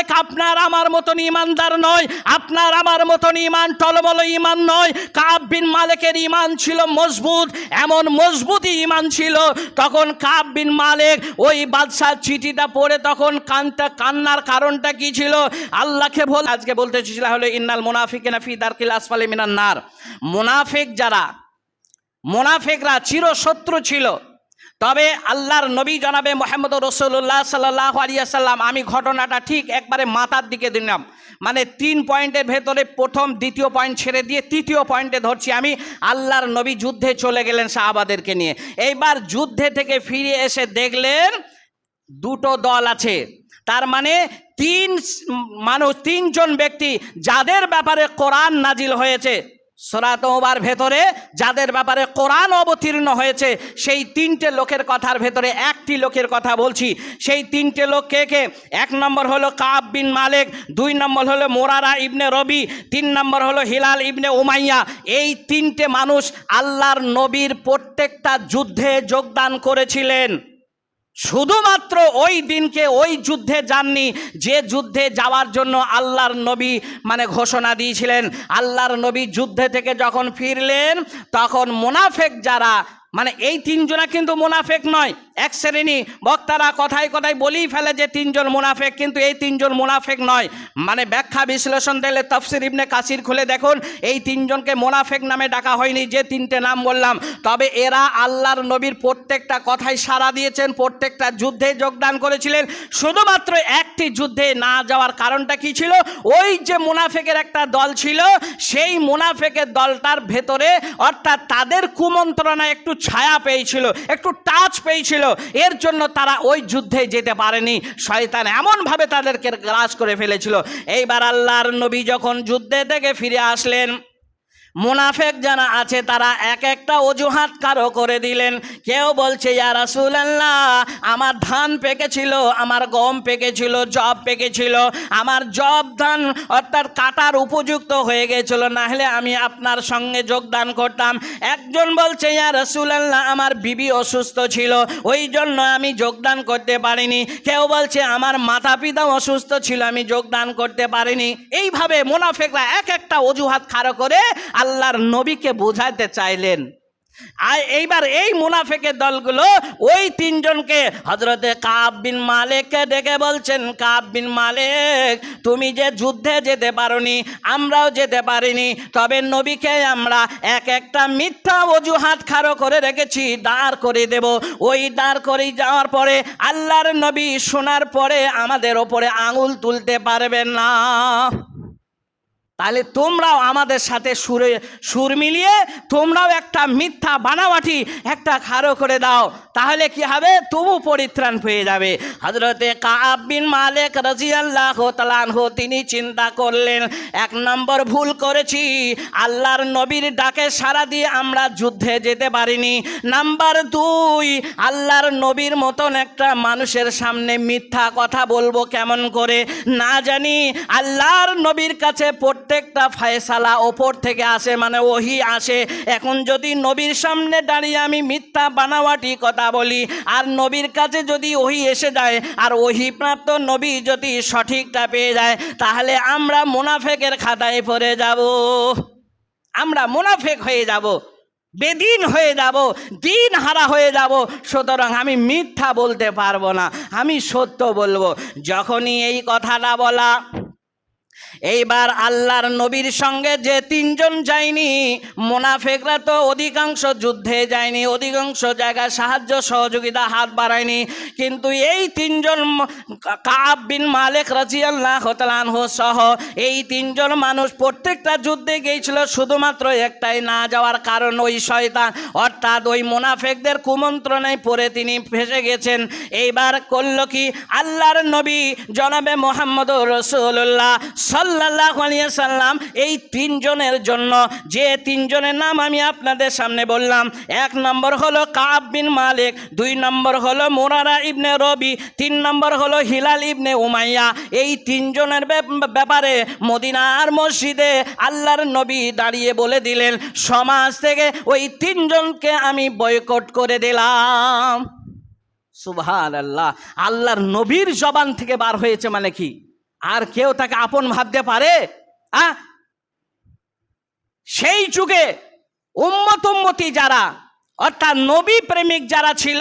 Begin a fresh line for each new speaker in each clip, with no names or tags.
মালিক আপনার আমার মতন ইমানদার নয়, আপনার আমার মতন ইমান টলবল ইমান নয়। কাব বিন মালিকের ইমান ছিল মজবুত, এমন মজবুতই ইমান ছিল। তখন কাব বিন মালিক ওই বাদশার চিঠিটা পড়ে তখন কানটা, কান্নার কারণটা কি ছিল? আল্লাহকে বল আজকে বলতে চেয়েছিল, হলো, ইন্নাল মুনাফিকিনা ফি দারকিল আসফালি মিনান নার। মুনাফিক যারা, মোনাফেকরা চিরশত্রু ছিল। তবে আল্লাহর নবী জনাবে মোহাম্মদ রসুল্লাহ সাল্লাহ আলিয়াল্লাম আমি ঘটনাটা ঠিক একবারে মাথার দিকে দিলাম। মানে তিন পয়েন্টের ভেতরে প্রথম, দ্বিতীয় পয়েন্ট ছেড়ে দিয়ে তৃতীয় পয়েন্টে ধরছি আমি, আল্লাহর নবী যুদ্ধে চলে গেলেন সাহাবাদেরকে নিয়ে। এইবার যুদ্ধে থেকে ফিরে এসে দেখলেন দুটো দল আছে। তার মানে তিন মানুষ, তিনজন ব্যক্তি যাদের ব্যাপারে কোরআন নাজিল হয়েছে সোরাতোবার ভেতরে, যাদের ব্যাপারে কোরআন অবতীর্ণ হয়েছে, সেই তিনটে লোকের কথার ভেতরে একটি লোকের কথা বলছি। সেই তিনটে লোক কে কে? এক নম্বর হলো কাব বিন মালেক, দুই নম্বর হলো মোরারা ইবনে রবি, তিন নম্বর হলো হিলাল ইবনে উমাইয়া। এই তিনটে মানুষ আল্লাহর নবীর প্রত্যেকটা যুদ্ধে যোগদান করেছিলেন। শুধুমাত্র ওই দিনকে ওই যুদ্ধে যাননি, যে যুদ্ধে যাওয়ার জন্য আল্লাহর নবী মানে ঘোষণা দিয়েছিলেন। আল্লাহর নবী যুদ্ধে থেকে যখন ফিরলেন, তখন মোনাফেক যারা মানে এই তিনজনা কিন্তু মোনাফেক নয় এক শ্রেণি বক্তারা কথায় কথায় বলেই ফেলে যে তিনজন মুনাফেক, কিন্তু এই তিনজন মোনাফেক নয়। মানে ব্যাখ্যা বিশ্লেষণ দিলে তফসির ইবনে কাসির খুলে দেখুন, এই তিনজনকে মোনাফেক নামে ডাকা হয়নি, যে তিনটে নাম বললাম। তবে এরা আল্লাহর নবীর প্রত্যেকটা কথাই সাড়া দিয়েছেন, প্রত্যেকটা যুদ্ধে যোগদান করেছিলেন। শুধুমাত্র একটি যুদ্ধে না যাওয়ার কারণটা কি ছিল? ওই যে মুনাফেকের একটা দল ছিল, সেই মুনাফেকের দলটার ভেতরে অর্থাৎ তাদের কুমন্ত্রণা একটু ছায়া পেয়েছিল, একটু টাচ পেয়েছিল। এর জন্য তারা ওই যুদ্ধে যেতে পারেনি। শয়তান এমনভাবে তাদেরকে গ্রাস করে ফেলেছিল। এইবার আল্লাহর নবী যখন যুদ্ধে থেকে ফিরে আসলেন মুনাফেক যারা আছে, তারা এক একটা অজুহাত কারও করে দিলেন। কেউ বলছে, ইয়া রাসূলুল্লাহ, আমার ধান পেকেছিল আমার গম পেকেছিল জব পেকেছিল আমার জব ধান অর্থাৎ কাটার উপযুক্ত হয়ে গেছিল, না হলে আমি আপনার সঙ্গে যোগদান করতাম। একজন বলছে, ইয়া রাসূলুল্লাহ, আমার বিবি অসুস্থ ছিল, ওই জন্য আমি যোগদান করতে পারিনি। কেউ বলছে, আমার মাতা পিতা অসুস্থ ছিল, আমি যোগদান করতে পারিনি। এইভাবে মুনাফেকরা এক একটা অজুহাত খাড়ো করে আল্লাহর নবীকে বোঝাতে চাইলেন। আর এইবার এই মুনাফেকের দলগুলো ওই তিনজনকে হজরতে কাব বিন মালেককে ডেকে বলছেন, কাব বিন মালেক, তুমি যে যুদ্ধে যেতে পারোনি, আমরাও যেতে পারিনি, তবে নবীকে আমরা এক একটা মিথ্যা অজুহাত খাড়ো করে রেখেছি, দাঁড় করে দেব। ওই দাঁড় করে যাওয়ার পরে আল্লাহর নবী শোনার পরে আমাদের ওপরে আঙুল তুলতে পারবেন না। তাহলে তোমরাও আমাদের সাথে সুরে সুর মিলিয়ে তোমরাও একটা মিথ্যা বানাবাটি একটা খাড়ো করে দাও। তাহলে কি হবে? তবু পরিত্রাণ পেয়ে যাবে। হজরতে কাব বিন মালেক রাজিয়াল্লাহ তালানহু তিনি চিন্তা করলেন, এক নম্বর ভুল করেছি। আল্লাহর নবীর ডাকে সারা দিয়ে আমরা যুদ্ধে যেতে পারিনি। নাম্বার দুই, আল্লাহর নবীর মতন একটা মানুষের সামনে মিথ্যা কথা বলব কেমন করে? না জানি। আল্লাহর নবীর কাছে প্রত্যেকটা ফায়সালা ওপর থেকে আসে মানে ওহি আসে। এখন যদি নবীর সামনে দাঁড়িয়ে আমি মিথ্যা বানাওয়াটি কথা বলি, আর নবীর কাছে যদি ওহি এসে যায়, আর ওহি প্রাপ্ত নবী যদি সঠিকটা পেয়ে যায়, তাহলে আমরা মুনাফেকের খাতায় পড়ে যাব। আমরা মুনাফেক হয়ে যাব, বেদিন হয়ে যাব, দিন হারা হয়ে যাব। সুতরাং আমি মিথ্যা বলতে পারব না, আমি সত্য বলব। যখনই এই কথাটা বলা এইবার আল্লাহর নবীর সঙ্গে যে তিনজন যায়নি, মোনাফেকরা তো অধিকাংশ যুদ্ধে যায়নি, অধিকাংশ জায়গায় সাহায্য সহযোগিতা হাত বাড়ায়নি। কিন্তু এই তিনজন কাব বিন মালেক রাজিয়াল্লাহ তালানহ সহ এই তিনজন মানুষ প্রত্যেকটা যুদ্ধে গিয়েছিল, শুধুমাত্র একটাই না যাওয়ার কারণ ওই শয়তান। অর্থাৎ ওই মোনাফেকদের কুমন্ত্রণায় পড়ে তিনি ফেসে গেছেন। এইবার করল কি? আল্লাহর নবী জনাবে মোহাম্মদ রসুল্লাহ সাল্লাহ সাল্লাম এই তিনজনের জন্য, যে তিনজনের নাম আমি আপনাদের সামনে বললাম, এক নম্বর হলো কাব বিন মালিক, দুই নম্বর হলো মোরারা ইবনে রবি, তিন নম্বর হলো হিলাল ইবনে উমাইয়া, এই তিনজনের ব্যাপারে মদিনার মসজিদে আল্লাহর নবী দাঁড়িয়ে বলে দিলেন, সমাজ থেকে ওই তিনজনকে আমি বয়কট করে দিলাম। সুবহান আল্লাহ আল্লাহর নবীর জবান থেকে বার হয়েছে মানে কি? আর কেউ তাকে আপন ভাবতে পারে? সেই যুগে উম্মত উম্মতি যারা অর্থাৎ নবী প্রেমিক যারা ছিল,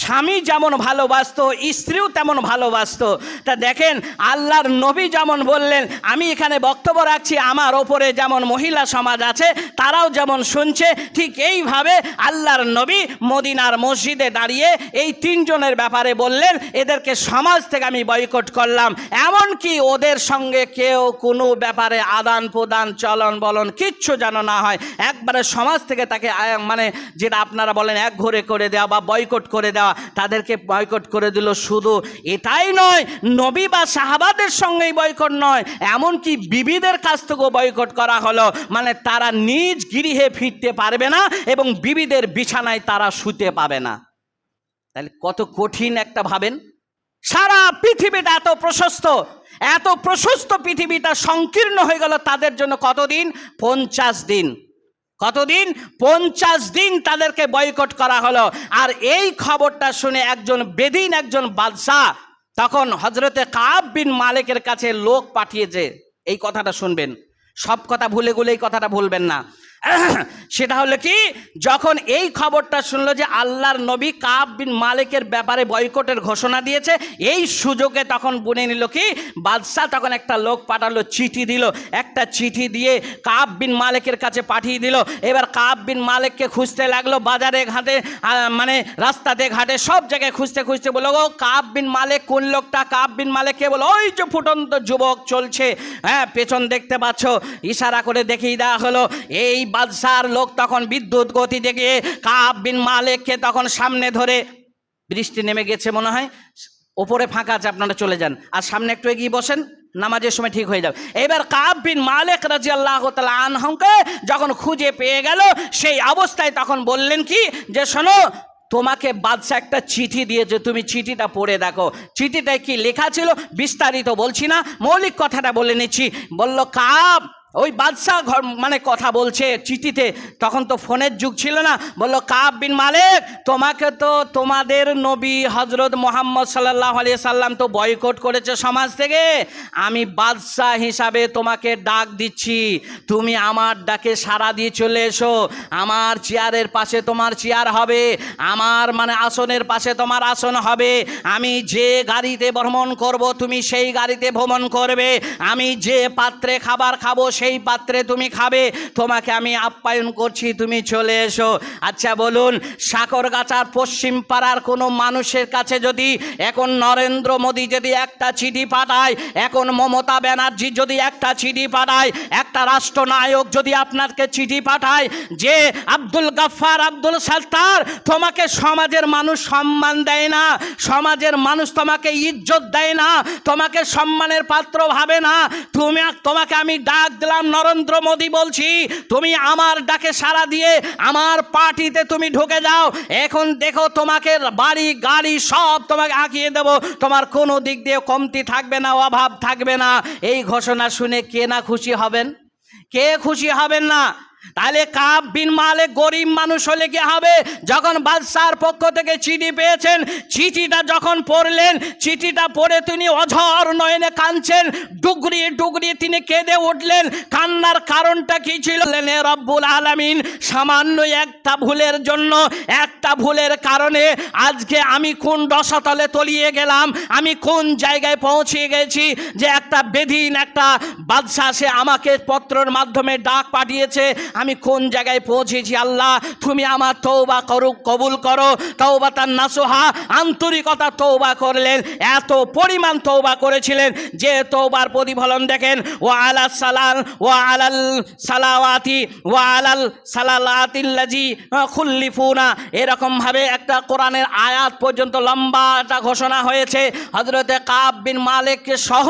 স্বামী যেমন ভালোবাসতো, স্ত্রীও তেমন ভালোবাসতো। তা দেখেন, আল্লাহর নবী যেমন বললেন, আমি এখানে বক্তব্য রাখছি, আমার ওপরে যেমন মহিলা সমাজ আছে, তারাও যেমন শুনছে, ঠিক এইভাবে আল্লাহর নবী মদিনার মসজিদে দাঁড়িয়ে এই তিনজনের ব্যাপারে বললেন, এদেরকে সমাজ থেকে আমি বয়কট করলাম। এমনকি ওদের সঙ্গে কেউ কোনো ব্যাপারে আদান প্রদান চলন বলন কিচ্ছু যেন না হয়। একবারে সমাজ থেকে তাকে মানে যেটা আপনারা বলেন, এক ঘরে করে দেওয়া বা বয়কট করে দেওয়া, তাদেরকে বয়কট করে দিল শুধু। এটাই নয়, নবী বা সাহাবাদের সঙ্গেই বয়কট নয়, এমনকি বিবিদের কাছ থেকেও বয়কট করা হলো। মানে তারা নিজ গৃহে ফিরতে পারবে না এবং বিবিদের বিছানায় তারা শুতে পাবে না। তাহলে কত কঠিন একটা ভাবেন। সারা পৃথিবীটা এত প্রশস্ত এত প্রশস্ত পৃথিবীটা সংকীর্ণ হয়ে গেল তাদের জন্য কতদিন? পঞ্চাশ দিন। কতদিন? পঞ্চাশ দিন তাদেরকে বয়কট করা হলো। আর এই খবরটা শুনে একজন বেদিন একজন বাদশাহ তখন হজরতে কাব বিন মালিকের কাছে লোক পাঠিয়েছে। এই কথাটা শুনবেন। সব কথা ভুলে গুলে এই কথাটা ভুলবেন না। সেটা হলো কি? যখন এই খবরটা শুনলো যে আল্লাহর নবী কাব বিন মালিকের ব্যাপারে বয়কটের ঘোষণা দিয়েছে, এই সুযোগে তখন বুনে নিল কি? বাদশাহ তখন একটা লোক পাঠালো, চিঠি দিল। একটা চিঠি দিয়ে কাব বিন মালিকের কাছে পাঠিয়ে দিল। এবার কাব বিন মালিককে খুঁজতে লাগল, বাজারে ঘাটে মানে রাস্তাতে ঘাটে, সব জায়গায় খুঁজতে খুঁজতে বলো ও কাব বিন মালিক, কোন লোকটা? কাব বিন মালিক কে বলো ওই যে ফুটন্ত যুবক চলছে। হ্যাঁ পেছন দেখতে পাচ্ছ, ইশারা করে দেখিয়ে দেওয়া হলো, এই বাদশার লোক তখন বিদ্যুৎ গতি দেখে কাব বিন মালিককে তখন সামনে ধরে বৃষ্টি নেমে গেছে মনে হয়। ওপরে ফাঁকা আছে, আপনারা চলে যান। আর সামনে একটু এগিয়ে বসেন, নামাজের সময় ঠিক হয়ে যাবে। এবার কাব বিন মালিক রাজি আল্লাহ তালা আনহকে যখন খুঁজে পেয়ে গেল, সেই অবস্থায় তখন বললেন কি, যে শোনো, তোমাকে বাদশা একটা চিঠি দিয়েছে, তুমি চিঠিটা পড়ে দেখো। চিঠিটায় কি লেখা ছিল বিস্তারিত বলছি না, মৌলিক কথাটা বলে নিচ্ছি। বলল, কাব ওই বাদশাহ ঘর মানে কথা বলছে চিঠিতে। তখন তো ফোনের যুগ ছিল না। বলল, কাব বিন মালিক, তোমাকে তো তোমাদের নবী হজরত মোহাম্মদ সাল্লাহ আলিয়া সাল্লাম তো বয়কট করেছে সমাজ থেকে। আমি বাদশাহ হিসাবে তোমাকে ডাক দিচ্ছি। তুমি আমার ডাকে সাড়া দিয়ে চলে এসো। আমার চেয়ারের পাশে তোমার চেয়ার হবে। আমার মানে আসনের পাশে তোমার আসন হবে। আমি যে গাড়িতে ভ্রমণ করব, তুমি সেই গাড়িতে ভ্রমণ করবে। আমি যে পাত্রে খাবার খাব সেই পাত্রে তুমি খাবে। তোমাকে আমি আপ্যায়ন করছি, তুমি চলে এসো। আচ্ছা বলুন সাকরগাছার পশ্চিম পাড়ার কোনো মানুষের কাছে যদি এখন নরেন্দ্র মোদী যদি একটা চিঠি পাঠায়, এখন মমতা ব্যানার্জি যদি একটা চিঠি পাঠায়, একটা রাষ্ট্রনায়ক যদি আপনাকে চিঠি পাঠায় যে, আব্দুল গাফফার, আব্দুল সাত্তার, তোমাকে সমাজের মানুষ সম্মান দেয় না, সমাজের মানুষ তোমাকে ইজ্জত দেয় না, তোমাকে সম্মানের পাত্র ভাবে না, তুমি তোমাকে আমি ডাক দিলাম নরেন্দ্র মোদী বলছি, তুমি আমার ডাকে সাড়া দিয়ে আমার পার্টিতে তুমি ঢুকে যাও। এখন দেখো তোমাকে বাড়ি, গাড়ি সব তোমাকে আঁকিয়ে দেব। তোমার কোনো দিক দিয়ে কমতি থাকবে না, অভাব থাকবে না। এই ঘোষণা শুনে কে না খুশি হবেন? কে খুশি হবেন না? তাহলে কাব বিন মালে গরিব মানুষ হলে কি হবে? যখন বাদশার পক্ষ থেকে চিঠি পেয়েছেন, চিঠিটা যখন পড়লেন, চিঠিটা পড়ে তিনি অঝর নয়নে কাঁদছেন ডুগরিয়ে ডুগরিয়ে তিনি কেঁদে উঠলেন। কান্নার কারণটা কি ছিল? রব্বুল আলামিন, সামান্য একটা ভুলের জন্য, একটা ভুলের কারণে আজকে আমি কোন রসাতলে তলিয়ে গেলাম, আমি কোন জায়গায় পৌঁছে গেছি যে একটা বেদিন, একটা বাদশাহ সে আমাকে পত্রর মাধ্যমে ডাক পাঠিয়েছে আমি কোন জায়গায় পৌঁছেছি আল্লাহ? তুমি আমার তৌবা করো কবুল করো। তৌবা তার নাসোহা, আন্তরিকতা তৌবা করলেন, এত পরিমাণ তৌবা করেছিলেন যে তৌবার প্রতিফলন দেখেন ও আলা সালাল ও আলাল সালাওয়াতি ও আলাল সালালাতিল্লাজি খুল্লিফুনা। এরকমভাবে একটা কোরআনের আয়াত পর্যন্ত লম্বা একটা ঘোষণা হয়েছে। হজরতে কাব বিন মালিককে সহ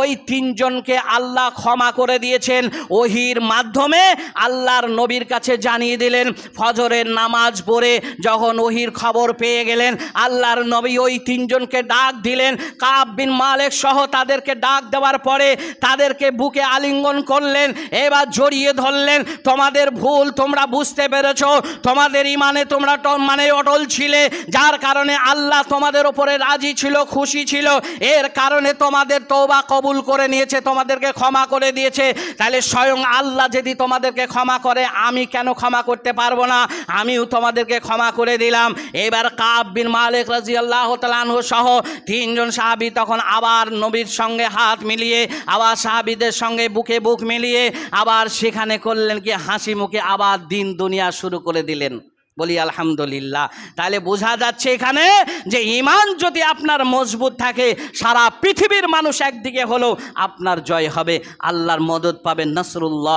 ওই তিনজনকে আল্লাহ ক্ষমা করে দিয়েছেন। ওহির মাধ্যমে আল্লাহ আল্লাহর নবীর কাছে জানিয়ে দিলেন, ফজরের নামাজ পড়ে যখন ওহির খবর পেয়ে গেলেন, আল্লাহর নবী ওই তিনজনকে ডাক দিলেন। কাব বিন মালেক সহ তাদেরকে ডাক দেওয়ার পরে তাদেরকে বুকে আলিঙ্গন করলেন, এবার জড়িয়ে ধরলেন। তোমাদের ভুল তোমরা বুঝতে পেরেছ, তোমাদের ইমানে তোমরা মানে অটল ছিলে, যার কারণে আল্লাহ তোমাদের ওপরে রাজি ছিল, খুশি ছিল। এর কারণে তোমাদের তৌবা কবুল করে নিয়েছে, তোমাদেরকে ক্ষমা করে দিয়েছে। তাহলে স্বয়ং আল্লাহ যদি তোমাদেরকে ক্ষমা করে, আমি কেন ক্ষমা করতে পারব না? আমিও তোমাদেরকে ক্ষমা করে দিলাম। এবার কাব বিন মালিক রাজি আল্লাহ তালানহ সহ তিনজন সাহাবি তখন আবার নবীর সঙ্গে হাত মিলিয়ে, আবার সাহাবিদের সঙ্গে বুকে বুক মিলিয়ে, আবার সেখানে করলেন কি? হাসি মুখে আবার দিন দুনিয়া শুরু করে দিলেন। বলি, আলহামদুলিল্লাহ। তাহলে বোঝা যাচ্ছে এখানে যে ইমান যদি আপনার মজবুত থাকে, সারা পৃথিবীর মানুষ একদিকে হলেও আপনার জয় হবে। আল্লাহর মদত পাবেন নসরুল্লাহ।